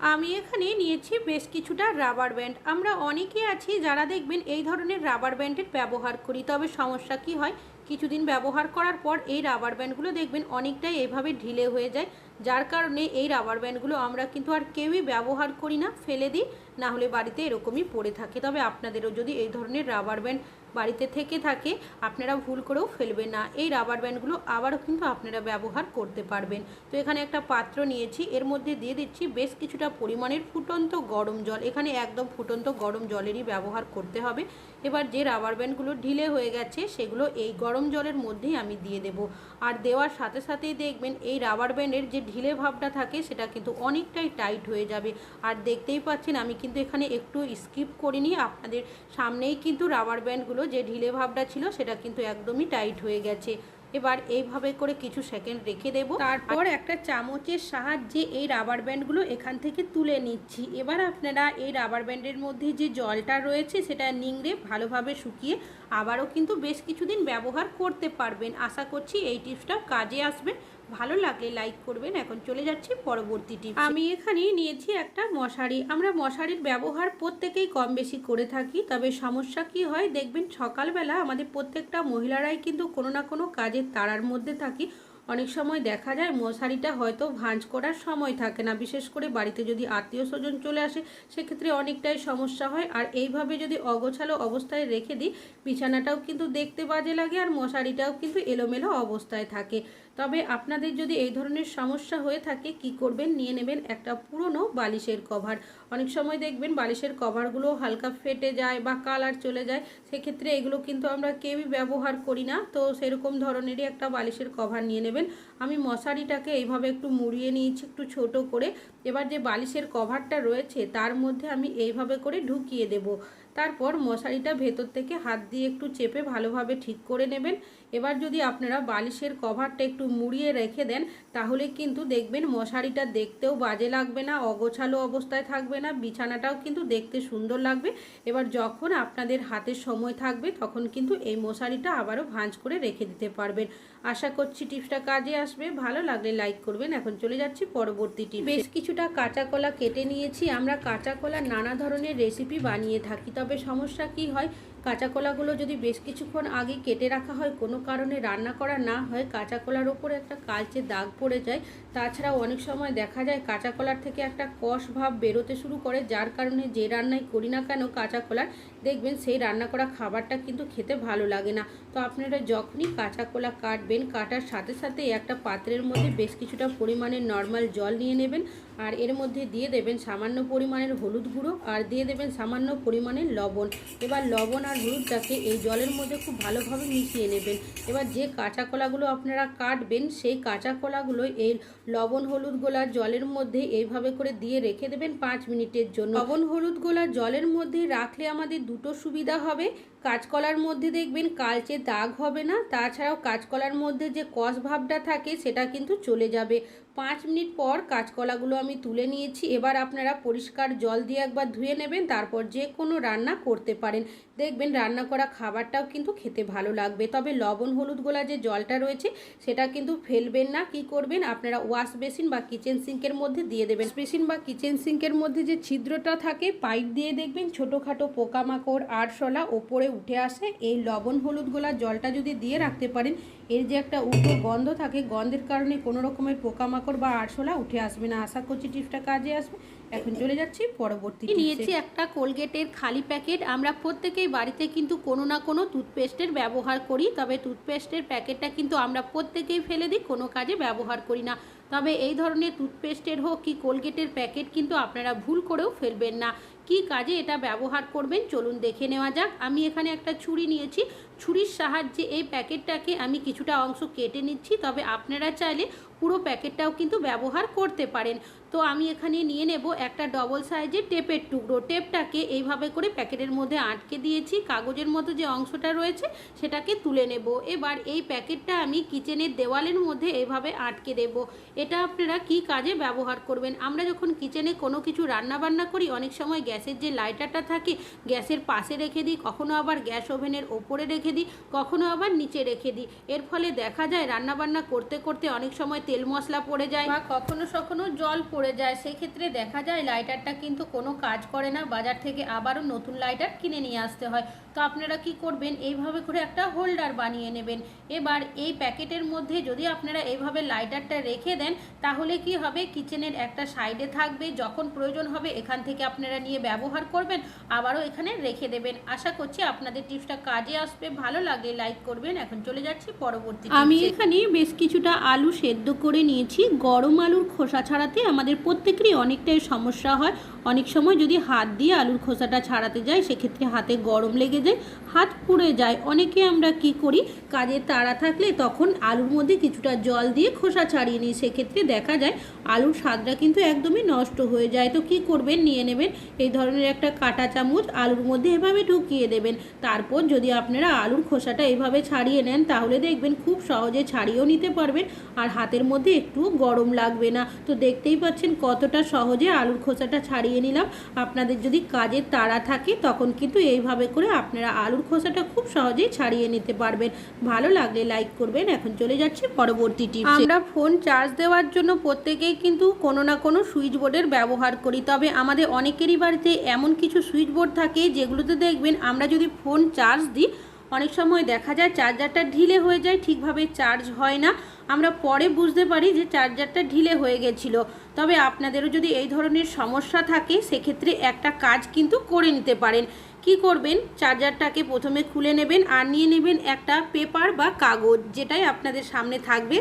আমি এখানে নিয়েছি বেশ কিছুটা রাবার ব্যান্ড আমরা অনেকে আছি যারা দেখবেন এই ধরনের রাবার ব্যান্ডের ব্যবহার করি, তবে সমস্যা কি হয়? কিছুদিন ব্যবহার করার পর এই রাবার ব্যান্ডগুলো দেখবেন অনেকটাই এভাবে ঢিলে হয়ে যায়, যার কারণে এই রাবার ব্যান্ডগুলো আমরা কিন্তু আর কেউই ব্যবহার করি না, ফেলে দিই, না হলে বাড়িতে এরকমই পড়ে থাকে। তবে আপনাদেরও যদি এই ধরনের রাবার ব্যান্ড বাড়িতে থেকে থাকে, আপনারা ভুল করেও ফেলবেন না। এই রাবার ব্যান্ডগুলো আবারও কিন্তু আপনারা ব্যবহার করতে পারবেন। তো এখানে একটা পাত্র নিয়েছি, এর মধ্যে দিয়ে দিচ্ছি বেশ কিছুটা পরিমাণের ফুটন্ত গরম জল। এখানে একদম ফুটন্ত গরম জলেরই ব্যবহার করতে হবে। এবার যে রাবার ব্যান্ডগুলো ঢিলে হয়ে গেছে, সেগুলো এই গরম জলের মধ্যেই আমি দিয়ে দেব। আর দেওয়ার সাথে সাথেই দেখবেন, এই রাবার ব্যান্ডের যে ঢিলে ভাবটা থাকে, সেটা কিন্তু অনেকটাই টাইট হয়ে যাবে। আর দেখতেই পাচ্ছেন, আমি কিন্তু এখানে একটু স্কিপ করিনি। আপনাদের সামনেই কিন্তু রাবার ব্যান্ডগুলো যে ঢিলে ভাবটা ছিল সেটা কিন্তু একদমই টাইট হয়ে গেছে। এবার এইভাবে করে কিছু সেকেন্ড রেখে দেব। তারপর একটা চামচের সাহায্যে এই রাবার ব্যান্ডগুলো এখান থেকে তুলে নিচ্ছি। এবার আপনারা এই রাবার ব্যান্ডের মধ্যে যে জলটা রয়েছে সেটা নিংড়ে ভালোভাবে শুকিয়ে আবারও কিন্তু বেশ কিছুদিন ব্যবহার করতে পারবেন। আশা করছি এই টিপসটা কাজে আসবে। ভালো লাগলে লাইক করবেন। এখন চলে যাচ্ছি পরবর্তী টিপস। আমি এখানে নিয়েছি একটা মশারি। আমরা মশারির ব্যবহার প্রত্যেকেই কম বেশি করে থাকি, তবে সমস্যা কি হয় দেখবেন সকালবেলা আমাদের প্রত্যেকটা মহিলারাই কিন্তু কোনো না কোনো কাজের তারার মধ্যে থাকি। অনেক সময় দেখা যায় মশারিটা হয়তো ভাঁজ করার সময় থাকে না। বিশেষ করে বাড়িতে যদি আত্মীয় স্বজন চলে আসে, সেক্ষেত্রে অনেকটাই সমস্যা হয়। আর এইভাবে যদি অগোছালো অবস্থায় রেখে দিই, বিছানাটাও কিন্তু দেখতে বাজে লাগে আর মশারিটাও কিন্তু এলোমেলো অবস্থায় থাকে। তবে আপনাদের যদি এই ধরনের সমস্যা হয়ে থাকে, কি করবেন? নিয়ে নেবেন একটা পুরনো বালিশের কভার। অনেক সময় দেখবেন বালিশের কভারগুলো হালকা ফেটে যায় বা কালার চলে যায়। সেক্ষেত্রে এগুলো কিন্তু আমরা কেউই ব্যবহার করি না। তো সেরকম ধরনেরই একটা বালিশের কভার নিয়ে নেবেন। আমি মশারিটাকে এইভাবে একটু মুড়িয়ে নিয়েছি, একটু ছোট করে। এবার যে বালিশের কভারটা রয়েছে, তার মধ্যে আমি এইভাবে করে ঢুকিয়ে দেব। তারপর মশারিটা ভেতর থেকে হাত দিয়ে একটু চেপে ভালোভাবে ঠিক করে নেবেন। এবার যদি আপনারা বালিশের কভারটা একটু মুড়িয়ে রেখে দেন, তাহলে কিন্তু দেখবেন মশারিটা দেখতেও বাজে লাগবে না, অগোছালো অবস্থায় থাকবে না, বিছানাটাও কিন্তু দেখতে সুন্দর লাগবে। এবার যখন আপনাদের হাতে সময় থাকবে, তখন কিন্তু এই মশারিটা আবারও ভাঁজ করে রেখে দিতে পারবেন। আশা করছি টিপসটা কাজে আসবে। ভালো লাগলে লাইক করবেন। এখন চলে যাচ্ছি পরবর্তী টিপ বেশ কিছুটা কাঁচা কলা কেটে নিয়েছি। আমরা কাঁচা কলা নানা ধরনের রেসিপি বানিয়ে থাকি। তবে সমস্যা কি হয়? কাঁচা কলাগুলো যদি বেশ কিছুক্ষণ আগে কেটে রাখা হয়, কোনো কারণে রান্না করা না হয় কাঁচা কলার ওপরে একটা কালচে দাগ পড়ে যায়। তাছাড়াও অনেক সময় দেখা যায় কাঁচা কলার থেকে একটা কষ ভাব বেরোতে শুরু করে, যার কারণে যে রান্নাই করি না কেন কাঁচা কলার দেখবেন সেই রান্না করা খাবারটা কিন্তু খেতে ভালো লাগে না। তো আপনারা যখনই কাঁচা কলা কাটবেন, কাটার সাথে সাথে একটা পাত্রের মধ্যে বেশ কিছুটা পরিমাণে নর্মাল জল নিয়ে নেবেন। আর এর মধ্যে দিয়ে দেবেন সামান্য পরিমাণের হলুদ গুঁড়ো আর দিয়ে দেবেন সামান্য পরিমাণের লবণ। এবার লবণ আর হলুদটাকে এই জলের মধ্যে খুব ভালোভাবে মিশিয়ে নেবেন। এবার যে কাঁচা কলাগুলো আপনারা কাটবেন, সেই কাঁচা কলাগুলো এই লবণ হলুদ গোলা জলের মধ্যে এইভাবে করে দিয়ে রেখে দেবেন পাঁচ মিনিটের জন্য। লবণ হলুদ গোলা জলের মধ্যে রাখলে আমাদের দুটো সুবিধা হবে। কাঁচকলার মধ্যে দেখবেন কালচে দাগ হবে না, তাছাড়াও কাঁচকলার মধ্যে যে কষ ভাবটা থাকে সেটা কিন্তু চলে যাবে। পাঁচ মিনিট পর কাঁচকলাগুলো আমি তুলে নিয়েছি, এবার আপনারা পরিষ্কার জল দিয়ে একবার ধুয়ে নেবেন, তারপর যে কোনো রান্না করতে পারেন। দেখবেন রান্না করা খাবারটাও কিন্তু খেতে ভালো লাগবে। তবে লবণ, হলুদ গোলা যে জলটা রয়েছে, সেটা কিন্তু ফেলবেন না। কি করবেন? আপনারা ওয়াশ বেসিন বা কিচেন সিঙ্কের মধ্যে দিয়ে দেবেন। বেসিন বা কিচেন সিঙ্কের মধ্যে যে ছিদ্রটা থাকে, পাইপ দিয়ে দেখবেন ছোটোখাটো পোকামাকড়, আরশোলা ওপরে উঠে আসে। এই লবণ, হলুদ গোলা জলটা যদি দিয়ে রাখতে পারেন, এর যে একটা উগ্র গন্ধ থাকে, গন্ধের কারণে কোনো রকমের পোকামাকড় বা আরশোলা উঠে আসবে না। আশা করছি টিপসটা কাজে আসবে। এখন চলে যাচ্ছি পরবর্তী নিয়েছি একটা কোলগেটের খালি প্যাকেট। আমরা প্রত্যেকেই বাড়িতে কিন্তু কোনো না কোনো টুথপেস্টের ব্যবহার করি, তবে টুথপেস্টের প্যাকেটটা কিন্তু আমরা প্রত্যেকেই ফেলে দিই, কোনো কাজে ব্যবহার করি না। তবে এই ধরনের টুথপেস্টের হোক কি কোলগেটের প্যাকেট কিন্তু আপনারা ভুল করেও ফেলবেন না। কি কাজে এটা ব্যবহার করবেন, চলুন দেখে নেওয়া যাক। আমি এখানে একটা ছুরি নিয়েছি। ছুরির সাহায্যে এই প্যাকেটটাকে আমি কিছুটা অংশ কেটে নিচ্ছি, তবে আপনারা চাইলে পুরো প্যাকেটটাও কিন্তু ব্যবহার করতে পারেন। তো আমি এখানে নিয়ে নেব একটা ডবল সাইজের টেপের টুকরো। টেপটাকে এইভাবে করে প্যাকেটের মধ্যে আটকে দিয়েছি। কাগজের মতো যে অংশটা রয়েছে, সেটাকে তুলে নেব। এবার এই প্যাকেটটা আমি কিচেনের দেওয়ালের মধ্যে এইভাবে আটকে দেব। এটা আপনারা কি কাজে ব্যবহার করবেন? আমরা যখন কিচেনে কোনো কিছু রান্না বান্না করি, অনেক সময় গ্যাসের যে লাইটারটা থাকে, গ্যাসের পাশে রেখে দিই, কখনো আবার গ্যাস ওভেনের ওপরে রেখে দিই, কখনো আবার নিচে রেখে দিই। এর ফলে দেখা যায় রান্না বান্না করতে করতে অনেক সময় তেল মশলা পড়ে যায় বা কখনো কখনো জল পড়ে যায়। সেক্ষেত্রে দেখা যায় লাইটারটা কিন্তু কোনো কাজ করে না, বাজার থেকে আবারও নতুন লাইটার কিনে নিয়ে আসতে হয়। তো আপনারা কি করবেন? এইভাবে করে একটা হোল্ডার বানিয়ে নেবেন। এবার এই প্যাকেটের মধ্যে যদি আপনারা এইভাবে লাইটারটা রেখে দেন, তাহলে কি হবে? কিচেনের একটা সাইডে থাকবে, যখন প্রয়োজন হবে এখান থেকে আপনারা নিয়ে ব্যবহার করবেন, আবারও এখানে রেখে দেবেন। আশা করছি আপনাদের টিপসটা কাজে আসবে। ভালো লাগে লাইক করবেন। এখন চলে যাচ্ছি পরবর্তী আমি এখানে বেশ কিছুটা আলু সেদ্ধ করে নিয়েছি। গরম আলুর খোসা ছাড়াতে আমাদের প্রত্যেকেরই অনেকটাই সমস্যা হয়। অনেক সময় যদি হাত দিয়ে আলুর খোসাটা ছাড়াতে যায় সেক্ষেত্রে হাতে গরম লেগে যায়, হাত পুড়ে যায়। অনেকে আমরা কি করি, কাজে তাড়া থাকলে তখন আলুর মধ্যে কিছুটা জল দিয়ে খোসা ছাড়িয়ে নিই। সেক্ষেত্রে দেখা যায় আলুর স্বাদটা কিন্তু একদমই নষ্ট হয়ে যায়। তো কি করবেন? নিয়ে নেবেন এই ধরনের একটা কাঁটা চামচ আলুর মধ্যে এভাবে ঢুকিয়ে দেবেন। তারপর যদি আপনারা আলুর খোসাটা এভাবে ছাড়িয়ে নেন, তাহলে দেখবেন খুব সহজে ছাড়িয়েও নিতে পারবেন। আর হাতের মধ্যে একটু গরম লাগবে না। তো দেখতেই পাচ্ছেন কতটা সহজে আলুর খোসাটা ছাড়িয়ে নিলাম। আপনাদের যদি কাজের তাড়া থাকে, তখন কিন্তু এইভাবে করে আপনারা আলুর খোসাটা খুব সহজেই ছাড়িয়ে নিতে পারবেন। ভালো লাগলে লাইক করবেন। এখন চলে যাচ্ছি পরবর্তী টিপস। আমরা ফোন চার্জ দেওয়ার জন্য প্রত্যেকেই কিন্তু কোনো না কোনো সুইচ বোর্ডের ব্যবহার করি। তবে আমাদের অনেকেরই বাড়িতে এমন কিছু সুইচ বোর্ড থাকে যেগুলোতে দেখবেন আমরা যদি ফোন চার্জ দিই, অনেক সময় দেখা যায় চার্জারটা ঢিলে হয়ে যায়, ঠিকভাবে চার্জ হয় না। আমরা পরে বুঝতে পারি যে চার্জারটা ঢিলে হয়ে গেছিল। তবে আপনাদেরও যদি এই ধরনের সমস্যা থাকে, সেক্ষেত্রে একটা কাজ কিন্তু করে নিতে পারেন। কি করবেন? চার্জারটাকে প্রথমে খুলে নেবেন আর নিয়ে নেবেন একটা পেপার বা কাগজ, যেটাই আপনাদের সামনে থাকবে।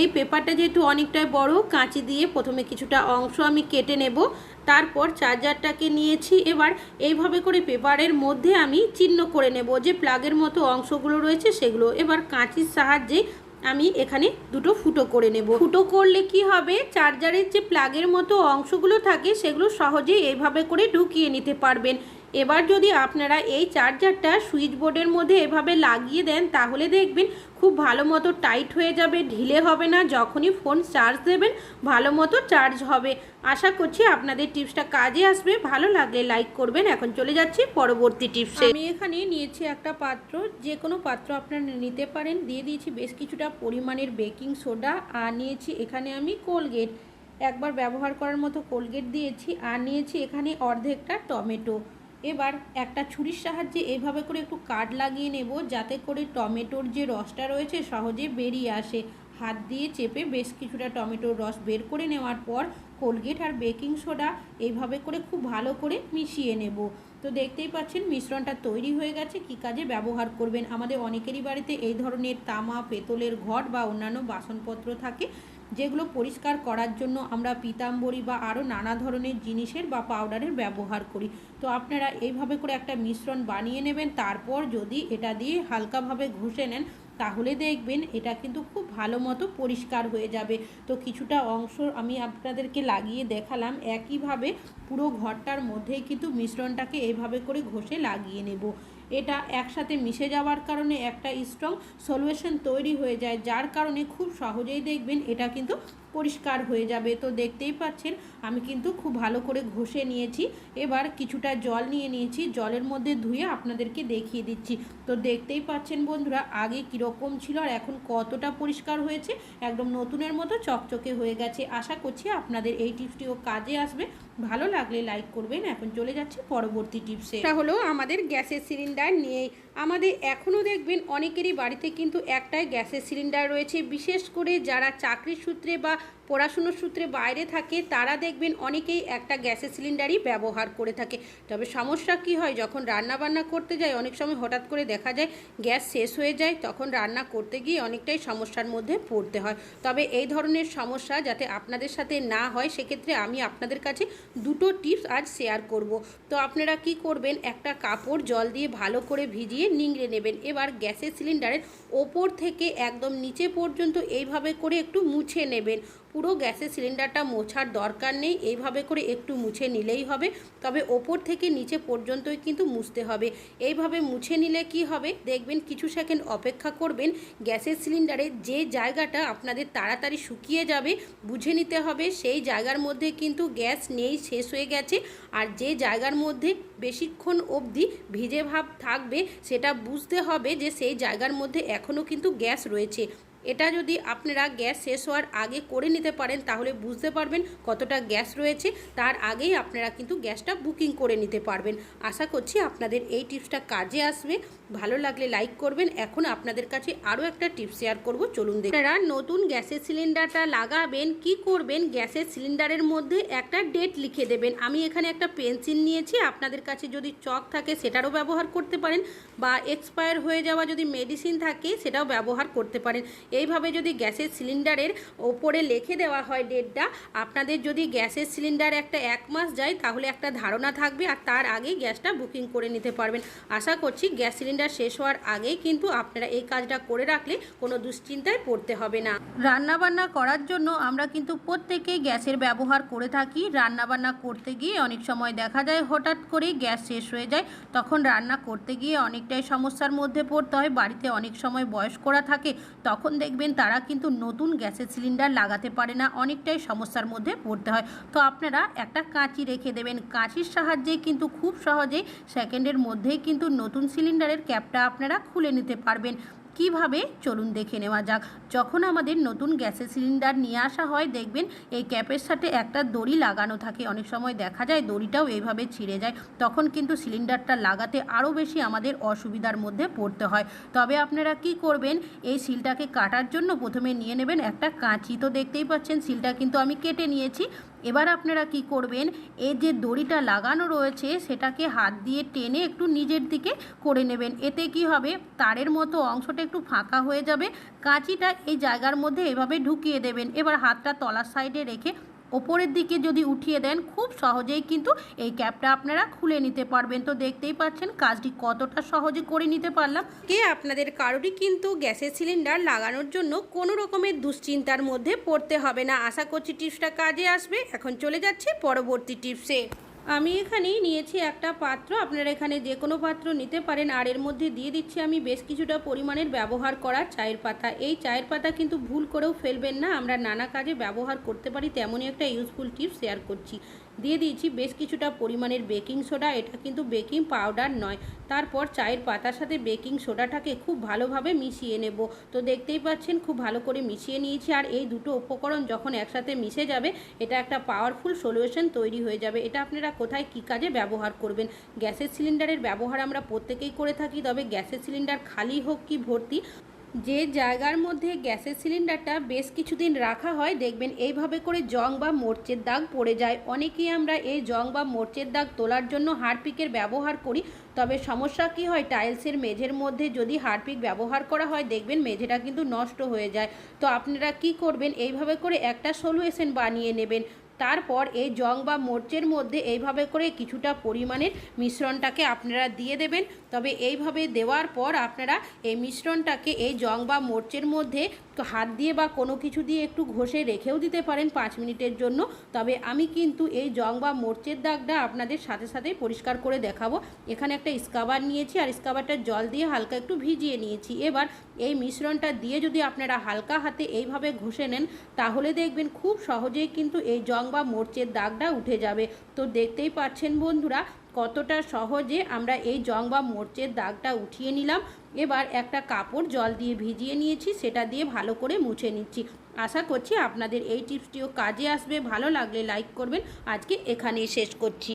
এই পেপারটা যেহেতু অনেকটাই বড়, কাঁচি দিয়ে প্রথমে কিছুটা অংশ আমি কেটে নেব। তারপর চার্জারটাকে নিয়েছি। এবার এইভাবে করে পেপারের মধ্যে আমি চিহ্ন করে নেব যে প্লাগের মতো অংশগুলো রয়েছে, সেগুলো এবার কাঁচির সাহায্যে আমি এখানে দুটো ফুটো করে নেব। ফুটো করলে কি হবে? চার্জারের যে প্লাগের মতো অংশগুলো থাকে, সেগুলো সহজেই এইভাবে করে ঢুকিয়ে নিতে পারবেন। এবার যদি আপনারা এই চার্জারটা সুইচ বোর্ডের মধ্যে এভাবে লাগিয়ে দেন, তাহলে দেখবেন খুব ভালো মতো টাইট হয়ে যাবে, ঢিলে হবে না, যখনই ফোন চার্জ দেবেন ভালো মতো চার্জ হবে। আশা করছি আপনাদের টিপসটা কাজে আসবে, ভালো লাগলে লাইক করবেন। এখন চলে যাচ্ছি পরবর্তী টিপসে। আমি এখানে নিয়েছি একটা পাত্র, যে কোনো পাত্র আপনারা নিতে পারেন। দিয়ে দিয়েছি বেশ কিছুটা পরিমাণের বেকিং সোডা, আর নিয়েছি এখানে আমি কোলগেট। একবার ব্যবহার করার মতো কোলগেট দিয়েছি, আর নিয়েছি এখানে অর্ধেকটা টমেটো। এবার একটা ছুরির সাহায্যে এভাবে করে একটু কাট লাগিয়ে নেব, যাতে করে টমেটোর যে রসটা রয়েছে সহজে বেরিয়ে আসে। হাত দিয়ে চেপে বেশ কিছুটা টমেটোর রস বের করে নেওয়ার পর কোলগেট আর বেকিং সোডা এইভাবে করে খুব ভালো করে মিশিয়ে নেব। তো দেখতেই পাচ্ছেন, মিশ্রণটা তৈরি হয়ে গেছে। কি কাজে ব্যবহার করবেন? আমাদের অনেকেরই বাড়িতে এই ধরনের তামা, পেতলের ঘট বা অন্যান্য বাসনপত্র থাকে। যেগুলো পরিষ্কার করার জন্য আমরা পিতাম্বরী বা আরও নানা ধরনের জিনিসের বা পাউডারের ব্যবহার করি। তো আপনারা এইভাবে করে একটা মিশ্রণ বানিয়ে নেবেন, তারপর যদি এটা দিয়ে হালকাভাবে ঘষে নেন, তাহলে দেখবেন এটা কিন্তু খুব ভালো মতো পরিষ্কার হয়ে যাবে। তো কিছুটা অংশ আমি আপনাদেরকে লাগিয়ে দেখালাম, একইভাবে পুরো ঘরটার মধ্যেই কিন্তু মিশ্রণটাকে এইভাবে করে ঘষে লাগিয়ে নেব। এটা একসাথে মিশে যাওয়ার কারণে একটা স্ট্রং সলিউশন তৈরি হয়ে যায়, যার কারণে খুব সহজেই দেখবেন এটা কিন্তু পরিষ্কার হয়ে যাবে। তো দেখতেই পাচ্ছেন, আমি কিন্তু খুব ভালো করে ঘষে নিয়েছি। এবার কিছুটা জল নিয়ে নিয়েছি, জলের মধ্যে ধুয়ে আপনাদেরকে দেখিয়ে দিচ্ছি। তো দেখতেই পাচ্ছেন বন্ধুরা, আগে কীরকম ছিল আর এখন কতটা পরিষ্কার হয়েছে, একদম নতুনের মতো চকচকে হয়ে গেছে। আশা করছি আপনাদের এই টিপসটিও কাজে আসবে। ভালো লাগলে লাইক করবেন। এখন চলে যাচ্ছে পরবর্তী টিপসে। এটা হলো আমাদের গ্যাসের সিলিন্ডার নিয়েই আমাদের এখনও দেখবেন অনেকেরই বাড়িতে কিন্তু একটাই গ্যাসের সিলিন্ডার রয়েছে। বিশেষ করে যারা চাকরির সূত্রে বা পড়াশুনোর সূত্রে বাইরে থাকে, তারা দেখবেন অনেকেই একটা গ্যাসের সিলিন্ডারই ব্যবহার করে থাকে। তবে সমস্যা কি হয়? যখন রান্না বান্না করতে যায় অনেক সময় হঠাৎ করে দেখা যায় গ্যাস শেষ হয়ে যায়, তখন রান্না করতে গিয়ে অনেকটাই সমস্যার মধ্যে পড়তে হয়। তবে এই ধরনের সমস্যা যাতে আপনাদের সাথে না হয়, সেক্ষেত্রে আমি আপনাদের কাছে দুটো টিপস আজ শেয়ার করব। তো আপনারা কি করবেন? একটা কাপড় জল দিয়ে ভালো করে ভিজিয়ে নিংড়ে নেবেন। এবার গ্যাসের সিলিন্ডারের ওপর থেকে একদম নিচে পর্যন্ত এইভাবে করে একটু মুছে নেবেন। পুরো গ্যাসের সিলিন্ডারটা মোছার দরকার নেই। এইভাবে করে একটু মুছে নিলেই হবে। তবে ওপর থেকে নিচে পর্যন্তই কিন্তু মুছতে হবে। এইভাবে মুছে নিলে কি হবে? দেখবেন কিছু সেকেন্ড অপেক্ষা করবেন। গ্যাসের সিলিন্ডারে যে জায়গাটা আপনাদের তাড়াতাড়ি শুকিয়ে যাবে, বুঝে নিতে হবে। সেই জায়গার মধ্যে কিন্তু গ্যাস নেই, শেষ হয়ে গেছে। আর যে জায়গার মধ্যে বেশিক্ষণ অবধি ভিজে ভাব থাকবে, সেটা বুঝতে হবে যে সেই জায়গার মধ্যে এখনও কিন্তু গ্যাস রয়েছে। এটা যদি আপনারা গ্যাস শেষ হওয়ার আগে করে নিতে পারেন, তাহলে বুঝতে পারবেন কতটা গ্যাস রয়েছে। তার আগেই আপনারা কিন্তু গ্যাসটা বুকিং করে নিতে পারবেন। আশা করছি আপনাদের এই টিপসটা কাজে আসবে। ভালো লাগলে লাইক করবেন। এখন আপনাদের কাছে আরও একটা টিপস শেয়ার করব। চলুন আপনারা নতুন গ্যাসের সিলিন্ডারটা লাগাবেন, কি করবেন? গ্যাসের সিলিন্ডারের মধ্যে একটা ডেট লিখে দেবেন। আমি এখানে একটা পেন্সিল নিয়েছি। আপনাদের কাছে যদি চক থাকে, সেটারও ব্যবহার করতে পারেন। বা এক্সপায়ার হয়ে যাওয়া যদি মেডিসিন থাকে, সেটাও ব্যবহার করতে পারেন। এইভাবে যদি গ্যাসের সিলিন্ডারের ওপরে লিখে দেওয়া হয় ডেটটা, আপনাদের যদি গ্যাসের সিলিন্ডার একটা এক মাস যায়, তাহলে একটা ধারণা থাকবে আর তার আগেই গ্যাসটা বুকিং করে নিতে পারবেন। আশা করছি গ্যাস সিলিন্ডার শেষ হওয়ার আগেই কিন্তু আপনারা এই কাজটা করে রাখলে কোনো দুশ্চিন্তায় পড়তে হবে না। রান্নাবান্না করার জন্য আমরা কিন্তু প্রত্যেকেই গ্যাসের ব্যবহার করে থাকি। রান্নাবান্না করতে গিয়ে অনেক সময় দেখা যায় হঠাৎ করেই গ্যাস শেষ হয়ে যায়। তখন রান্না করতে গিয়ে অনেকটাই সমস্যার মধ্যে পড়তে হয়। বাড়িতে অনেক সময় বয়স্করা থাকে, তখন দেখবেন, তারা কিন্তু নতুন গ্যাসের সিলিন্ডার লাগাতে পারে না, অনেকটাই সমস্যার মধ্যে পড়তে হয়। তো আপনারা একটা কাঁচি রেখে দেবেন। কাঁচির সাহায্যে কিন্তু খুব সহজেই সেকেন্ডের মধ্যেই কিন্তু নতুন সিলিন্ডারের ক্যাপটা আপনারা খুলে নিতে পারবেন। কীভাবে? চলুন দেখে নেওয়া যাক। যখন আমাদের নতুন গ্যাসের সিলিন্ডার নিয়ে আসা হয়, দেখবেন এই ক্যাপের সাথে একটা দড়ি লাগানো থাকে। অনেক সময় দেখা যায় দড়িটাও এইভাবে ছিঁড়ে যায়। তখন কিন্তু সিলিন্ডারটা লাগাতে আরও বেশি আমাদের অসুবিধার মধ্যে পড়তে হয়। তবে আপনারা কি করবেন? এই সিলটাকে কাটার জন্য প্রথমে নিয়ে নেবেন একটা কাঁচি। তো দেখতেই পাচ্ছেন, সিলটা কিন্তু আমি কেটে নিয়েছি। এবার আপনারা কি করবেন? এই যে দড়িটা লাগানো রয়েছে, সেটাকে হাত দিয়ে টেনে একটু নিজের দিকে করে নেবেন। এতে কি হবে? তারের মতো অংশটা একটু ফাঁকা হয়ে যাবে। কাঁচিটা এই জায়গার মধ্যে এভাবে ঢুকিয়ে দেবেন। এবার হাতটা তলার সাইডে রেখে ওপরের দিকে যদি উঠিয়ে দেন, খুব সহজেই কিন্তু এই ক্যাপটা আপনারা খুলে নিতে পারবেন। তো দেখতেই পাচ্ছেন, কাজটি কতটা সহজে করে নিতে পারলাম। কে আপনাদের কারোরই কিন্তু গ্যাসের সিলিন্ডার লাগানোর জন্য কোনো রকমের দুশ্চিন্তার মধ্যে পড়তে হবে না। আশা করছি টিপসটা কাজে আসবে। এখন চলে যাচ্ছে পরবর্তী টিপসে। আমি এখানে নিয়েছি একটা পাত্র। আপনারা এখানে যে কোনো পাত্র নিতে পারেন। আর এর মধ্যে দিয়ে দিচ্ছি আমি বেশ কিছুটা পরিমাণের ব্যবহার করা চায়ের পাতা। এই চায়ের পাতা কিন্তু ভুল করেও ফেলবেন না। আমরা নানা কাজে ব্যবহার করতে পারি, তেমনই একটা ইউজফুল টিপস শেয়ার করছি। দিয়ে দিয়েছি বেশ কিছুটা পরিমাণের বেকিং সোডা। এটা কিন্তু বেকিং পাউডার নয়। তারপর চায়ের পাতার সাথে বেকিং সোডাটাকে খুব ভালোভাবে মিশিয়ে নেব। তো দেখতেই পাচ্ছেন, খুব ভালো করে মিশিয়ে নিয়েছি। আর এই দুটো উপকরণ যখন একসাথে মিশে যাবে, এটা একটা পাওয়ারফুল সলিউশন তৈরি হয়ে যাবে। এটা আপনারা কোথায় কী কাজে ব্যবহার করবেন? গ্যাসের সিলিন্ডারের ব্যবহার আমরা প্রত্যেকেই করে থাকি, তবে গ্যাসের সিলিন্ডার খালি হোক কি ভর্তি যে জায়গার মধ্যে গ্যাসের সিলিন্ডারটা বেশ কিছুদিন রাখা হয়, দেখবেন এইভাবে করে জং বা মোর্চের দাগ পড়ে যায়। অনেকেই আমরা এই জং বা মোর্চের দাগ তোলার জন্য হারপিকের ব্যবহার করি, তবে সমস্যা কি হয়, টাইলসের মেঝের মধ্যে যদি হারপিক ব্যবহার করা হয়, দেখবেন মেঝেটা কিন্তু নষ্ট হয়ে যায়। তো আপনারা কি করবেন, এইভাবে করে একটা সলিউশন বানিয়ে নেবেন। তারপর এই জং বা মোর্চের মধ্যে এইভাবে করে কিছুটা পরিমাণের মিশ্রণটাকে আপনারা দিয়ে দেবেন। তবে এইভাবে দেওয়ার পর আপনারা এই মিশ্রণটাকে এই জং বা মোর্চের মধ্যে হাত দিয়ে বা কোনো কিছু দিয়ে একটু ঘষে রেখেও দিতে পারেন পাঁচ মিনিটের জন্য। তবে আমি কিন্তু এই জং বা মোর্চের দাগটা আপনাদের সাথে সাথেই পরিষ্কার করে দেখাবো। এখানে একটা স্কাবার নিয়েছি আর স্কাবারটা জল দিয়ে হালকা একটু ভিজিয়ে নিয়েছি। এবার এই মিশ্রণটা দিয়ে যদি আপনারা হালকা হাতে এইভাবে ঘষে নেন, তাহলে দেখবেন খুব সহজেই কিন্তু এই জং বা মোর্চের দাগটা উঠে যাবে। তো দেখতেই পাচ্ছেন বন্ধুরা কতটা সহজে আমরা এই জং বা মোর্চের দাগটা উঠিয়ে নিলাম। এবার একটা কাপড় জল দিয়ে ভিজিয়ে নিয়েছি, সেটা দিয়ে ভালো করে মুছে নিচ্ছি। আশা করছি আপনাদের এই টিপসটিও কাজে আসবে। ভালো লাগলে লাইক করবেন। আজকে এখানেই শেষ করছি।